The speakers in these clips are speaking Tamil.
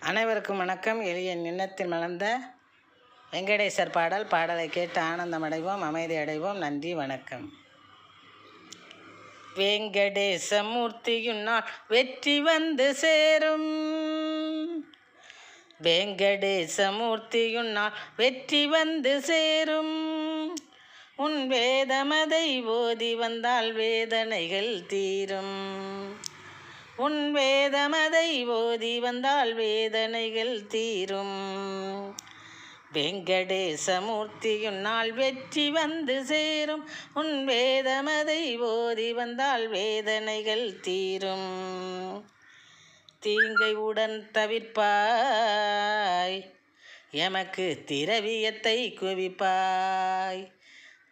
அனைவருக்கும் வணக்கம். எளிய நின்னத்தில் மலர்ந்த வெங்கடேசர் பாடல். பாடலை கேட்டு ஆனந்தம் அடைவோம் அமைதி அடைவோம். நன்றி வணக்கம். வெங்கடேசமூர்த்தியுன்னால் வெற்றி வந்து சேரும். வெங்கடேசமூர்த்தியுன்னால் வெற்றி வந்து சேரும். உன் வேதமதை ஓதி வந்தால் வேதனைகள் தீரும். உன் வேதமதை ஓதி வந்தால் வேதனைகள் தீரும். வெங்கடேசமூர்த்தியுன்னால் வெற்றி வந்து சேரும். உன் வேதமதை ஓதி வந்தால் வேதனைகள் தீரும். தீங்கை உடன் தவிர்ப்பாய். எமக்கு திரவியத்தை குவிப்பாய்.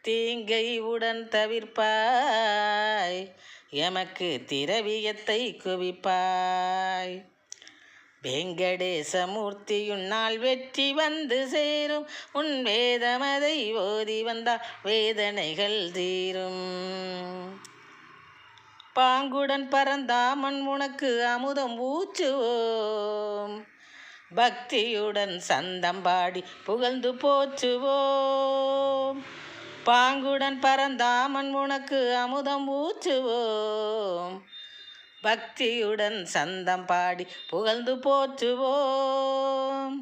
தீங்கை உடன் தவிர்ப்பாய். எமக்கு திரவியத்தை குவிப்பாய். வெங்கடேசமூர்த்தியுன்னால் வெற்றி வந்து சேரும். உன் வேதமதை ஓதி வந்தால் வேதனைகள் தீரும். பாங்குடன் பறந்தாமன் உனக்கு அமுதம் ஊச்சுவோம் பக்தியுடன் சந்தம் பாடி புகழ்ந்து போற்றுவோம். பாங்குடன் பறந்தாமன் உனக்கு அமுதம் ஊற்றுவோம். பக்தியுடன் சந்தம் பாடி புகழ்ந்து போற்றுவோம்.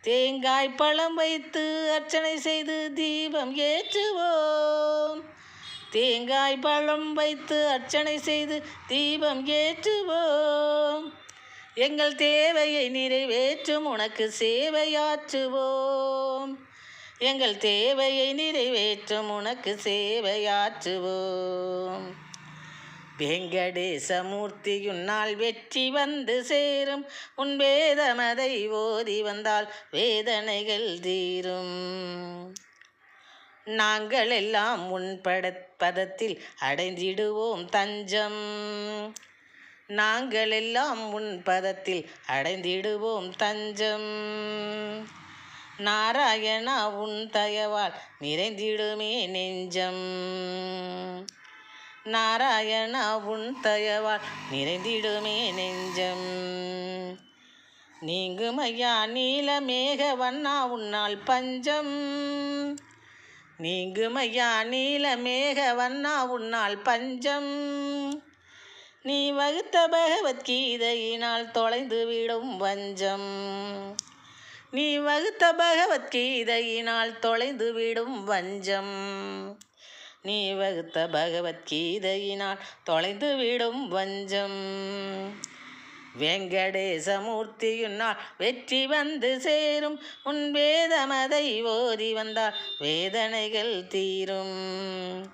தேங்காய் பழம் வைத்து அர்ச்சனை செய்து தீபம் ஏற்றுவோம். தேங்காய் பழம் வைத்து அர்ச்சனை செய்து தீபம் ஏற்றுவோம். எங்கள் தேவையை நிறைவேற்றும் உனக்கு சேவையாற்றுவோம். எங்கள் தேவையை நிறைவேற்றும் உனக்கு சேவையாற்றுவோம். வெங்கடேசமூர்த்தியுன்னால் வெற்றி வந்து சேரும். உன் வேதமதை ஓதி வந்தால் வேதனைகள் தீரும். நாங்கள் எல்லாம் உன் பட பதத்தில் அடைந்திடுவோம் தஞ்சம். நாங்கள் எல்லாம் உன் பதத்தில் அடைந்திடுவோம் தஞ்சம். நாராயணா உன் தயவால் நிறைந்திடுமே நெஞ்சம். நாராயணா உன் தயவால் நிறைந்திடுமே நெஞ்சம். நீங்கும் ஐயா நீலமேக வண்ணா உன்னால் பஞ்சம். நீங்கும் ஐயா நீலமேக வண்ணா உன்னால் பஞ்சம். நீ வகுத்த பகவத்கீதையினால் தொலைந்து விடும் வஞ்சம். நீ வகுத்த பகவத்கீதையினால் தொலைந்து விடும் வஞ்சம். நீ வகுத்த பகவத்கீதையினால் தொலைந்து விடும் வஞ்சம். வெங்கடேசமூர்த்தியுன்னால் வெற்றி வந்து சேரும். உன் வேதமதை ஓதி வந்தால் வேதனைகள் தீரும்.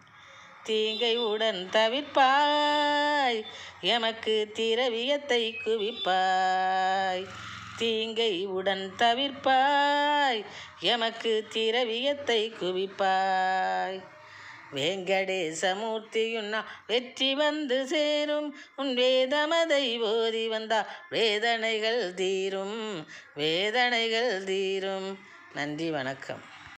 தீங்கை உடன் தவிர்ப்பாய் எமக்கு திரவியத்தை குவிப்பாய். தீங்கை உடன் தவிர்ப்பாய். எமக்கு திரவியத்தை குவிப்பாய். வெங்கடேசமூர்த்தியுன்னா வெற்றி வந்து சேரும். உன் வேதமதை ஓதி வந்தா வேதனைகள் தீரும். வேதனைகள் தீரும். நன்றி வணக்கம்.